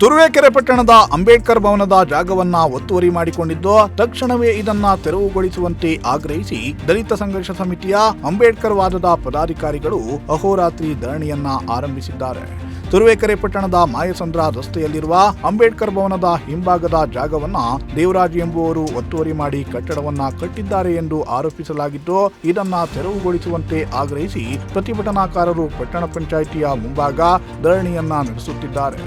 ತುರುವೇಕೆರೆ ಪಟ್ಟಣದ ಅಂಬೇಡ್ಕರ್ ಭವನದ ಜಾಗವನ್ನ ಒತ್ತುವರಿ ಮಾಡಿಕೊಂಡಿದ್ದು, ತಕ್ಷಣವೇ ಇದನ್ನ ತೆರವುಗೊಳಿಸುವಂತೆ ಆಗ್ರಹಿಸಿ ದಲಿತ ಸಂಘರ್ಷ ಸಮಿತಿಯ ಅಂಬೇಡ್ಕರ್ ವಾದದ ಪದಾಧಿಕಾರಿಗಳು ಅಹೋರಾತ್ರಿ ಧರಣಿಯನ್ನ ಆರಂಭಿಸಿದ್ದಾರೆ. ತುರುವೇಕೆರೆ ಪಟ್ಟಣದ ಮಾಯಸಂದ್ರ ರಸ್ತೆಯಲ್ಲಿರುವ ಅಂಬೇಡ್ಕರ್ ಭವನದ ಹಿಂಭಾಗದ ಜಾಗವನ್ನ ದೇವರಾಜ್ ಎಂಬುವರು ಒತ್ತುವರಿ ಮಾಡಿ ಕಟ್ಟಡವನ್ನ ಕಟ್ಟಿದ್ದಾರೆ ಎಂದು ಆರೋಪಿಸಲಾಗಿದ್ದು, ಇದನ್ನ ತೆರವುಗೊಳಿಸುವಂತೆ ಆಗ್ರಹಿಸಿ ಪ್ರತಿಭಟನಾಕಾರರು ಪಟ್ಟಣ ಪಂಚಾಯಿತಿಯ ಮುಂಭಾಗ ಧರಣಿಯನ್ನ ನಡೆಸುತ್ತಿದ್ದಾರೆ.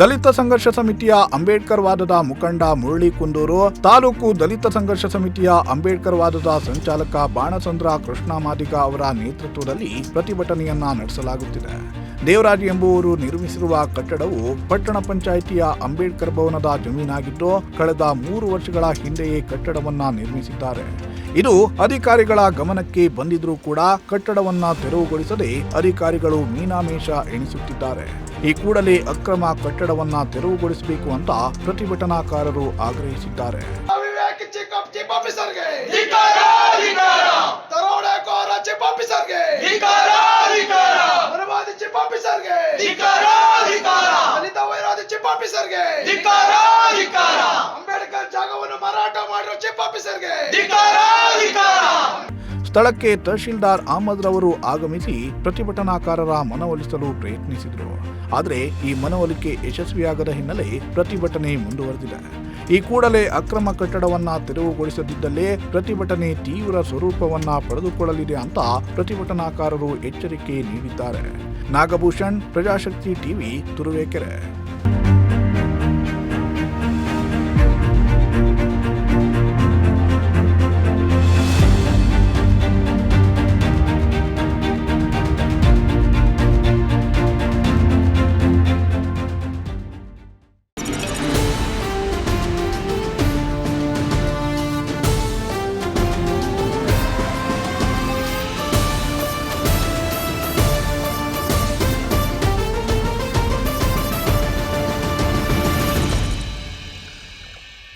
ದಲಿತ ಸಂಘರ್ಷ ಸಮಿತಿಯ ಅಂಬೇಡ್ಕರ್ ವಾದದ ಮುಖಂಡ ಮುರಳಿ ಕುಂದೂರು, ತಾಲೂಕು ದಲಿತ ಸಂಘರ್ಷ ಸಮಿತಿಯ ಅಂಬೇಡ್ಕರ್ ವಾದದ ಸಂಚಾಲಕ ಬಾಣಸಂದ್ರ ಕೃಷ್ಣ ಮಾದಿಗ ಅವರ ನೇತೃತ್ವದಲ್ಲಿ ಪ್ರತಿಭಟನೆಯನ್ನ ನಡೆಸಲಾಗುತ್ತಿದೆ. ದೇವರಾಜ್ ಎಂಬುವರು ನಿರ್ಮಿಸಿರುವ ಕಟ್ಟಡವು ಪಟ್ಟಣ ಪಂಚಾಯಿತಿಯ ಅಂಬೇಡ್ಕರ್ ಭವನದ ಜಮೀನಾಗಿದ್ದು, ಕಳೆದ ಮೂರು ವರ್ಷಗಳ ಹಿಂದೆಯೇ ಕಟ್ಟಡವನ್ನ ನಿರ್ಮಿಸಿದ್ದಾರೆ. ಇದು ಅಧಿಕಾರಿಗಳ ಗಮನಕ್ಕೆ ಬಂದಿದ್ರೂ ಕೂಡ ಕಟ್ಟಡವನ್ನ ತೆರವುಗೊಳಿಸದೆ ಅಧಿಕಾರಿಗಳು ಮೀನಾಮೇಷ ಎಣಿಸುತ್ತಿದ್ದಾರೆ. ಈ ಕೂಡಲೇ ಅಕ್ರಮ ಕಟ್ಟಡವನ್ನ ತೆರವುಗೊಳಿಸಬೇಕು ಅಂತ ಪ್ರತಿಭಟನಾಕಾರರು ಆಗ್ರಹಿಸಿದ್ದಾರೆ. ಅಂಬೇಡ್ಕರ್ ಜಾಗವನ್ನು ಮಾರಾಟ ಮಾಡಿರೋ ಚೀಫ್ ಆಫೀಸರ್ಗೆ! ಸ್ಥಳಕ್ಕೆ ತಹಶೀಲ್ದಾರ್ ಅಹಮದ್ ರವರು ಆಗಮಿಸಿ ಪ್ರತಿಭಟನಾಕಾರರ ಮನವೊಲಿಸಲು ಪ್ರಯತ್ನಿಸಿದರು. ಆದರೆ ಈ ಮನವೊಲಿಕೆ ಯಶಸ್ವಿಯಾಗದ ಹಿನ್ನೆಲೆ ಪ್ರತಿಭಟನೆ ಮುಂದುವರೆದಿದೆ. ಈ ಕೂಡಲೇ ಅಕ್ರಮ ಕಟ್ಟಡವನ್ನ ತೆರವುಗೊಳಿಸದಿದ್ದಲ್ಲೇ ಪ್ರತಿಭಟನೆ ತೀವ್ರ ಸ್ವರೂಪವನ್ನ ಪಡೆದುಕೊಳ್ಳಲಿದೆ ಅಂತ ಪ್ರತಿಭಟನಾಕಾರರು ಎಚ್ಚರಿಕೆ ನೀಡಿದ್ದಾರೆ. ನಾಗಭೂಷಣ್, ಪ್ರಜಾಶಕ್ತಿ ಟಿವಿ, ತುರುವೇಕೆರೆ.